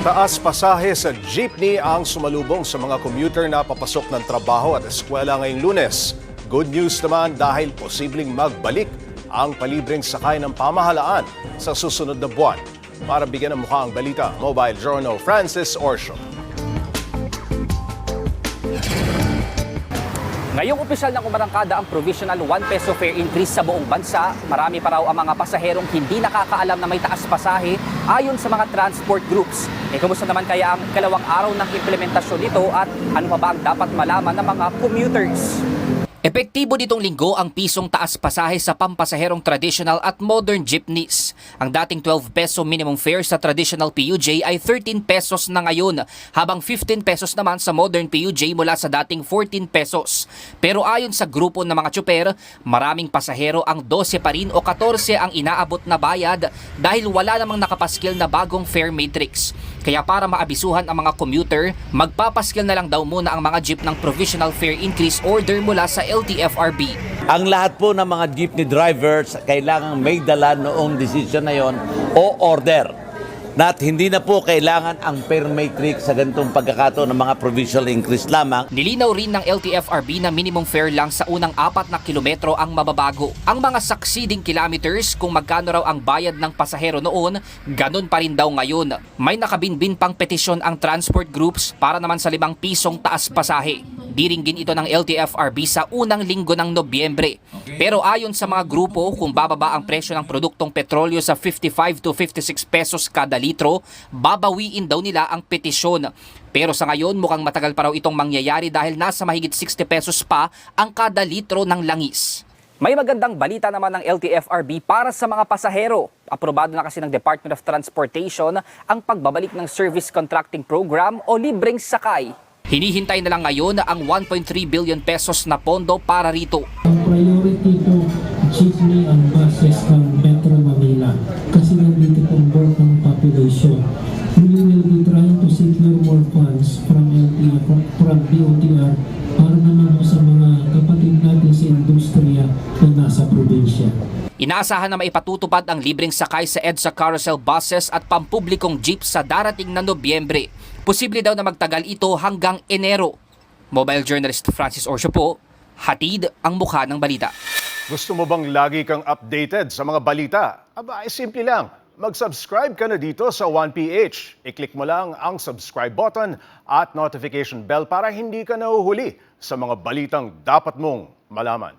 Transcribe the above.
Taas pasahe sa jeepney ang sumalubong sa mga commuter na papasok ng trabaho at eskwela ngayong lunes. Good news naman dahil posibleng magbalik ang palibreng sakay ng pamahalaan sa susunod na buwan. Para bigyan ng mukha ang balita, Mobile Journal Francis Orsho. Ngayong opisyal ng umarangkada ang provisional 1 peso fare increase sa buong bansa, marami pa raw ang mga pasaherong hindi nakakaalam na may taas pasahe ayon sa mga transport groups. E kumusta naman kaya ang ikalawang araw ng implementasyon nito at ano pa ba ang dapat malaman ng mga commuters? Epektibo nitong linggo ang pisong taas pasahe sa pampasaherong traditional at modern jeepneys. Ang dating 12 peso minimum fare sa traditional PUJ ay 13 pesos na ngayon, habang 15 pesos naman sa modern PUJ mula sa dating 14 pesos. Pero ayon sa grupo ng mga tsuper, maraming pasahero ang 12 pa rin o 14 ang inaabot na bayad dahil wala namang nakapaskil na bagong fare matrix. Kaya para maabisuhan ang mga commuter, magpapaskil na lang daw muna ang mga jeep ng provisional fare increase order mula sa LTFRB. Ang lahat po ng mga jeepney drivers kailangan may dala noong decision na yon o order. At hindi na po kailangan ang fare matrix sa ganitong pagkakataon ng mga provisional increase lamang. Nilinaw rin ng LTFRB na minimum fare lang sa unang apat na kilometro ang mababago. Ang mga succeeding kilometers kung magkano raw ang bayad ng pasahero noon, ganun pa rin daw ngayon. May nakabinbin pang petisyon ang transport groups para naman sa limang pisong taas pasahe. Diringgin ito ng LTFRB sa unang linggo ng Nobyembre. Pero ayon sa mga grupo, kung bababa ang presyo ng produktong petrolyo sa 55 to 56 pesos kada litro, babawiin daw nila ang petisyon. Pero sa ngayon, mukhang matagal pa raw itong mangyayari dahil nasa mahigit 60 pesos pa ang kada litro ng langis. May magandang balita naman ng LTFRB para sa mga pasahero. Aprobado na kasi ng Department of Transportation ang pagbabalik ng Service Contracting Program o libreng sakay. Hinihintay na lang ngayon ang 1.3 billion pesos na pondo para rito. Priority po, jeepney ang buses ng Metro Manila kasi nandito pong bulk ng population. We will be trying to secure more funds from LTF, from DOTR para na nasa probinsya. Inaasahan na maipatutupad ang libreng sakay sa EDSA carousel buses at pampublikong jeep sa darating na Nobyembre. Posible daw na magtagal ito hanggang Enero. Mobile journalist Francis Orsio po, hatid ang mukha ng balita. Gusto mo bang lagi kang updated sa mga balita? Aba, ay simple lang. Mag-subscribe ka na dito sa 1PH. I-click mo lang ang subscribe button at notification bell para hindi ka nahuhuli sa mga balitang dapat mong malaman.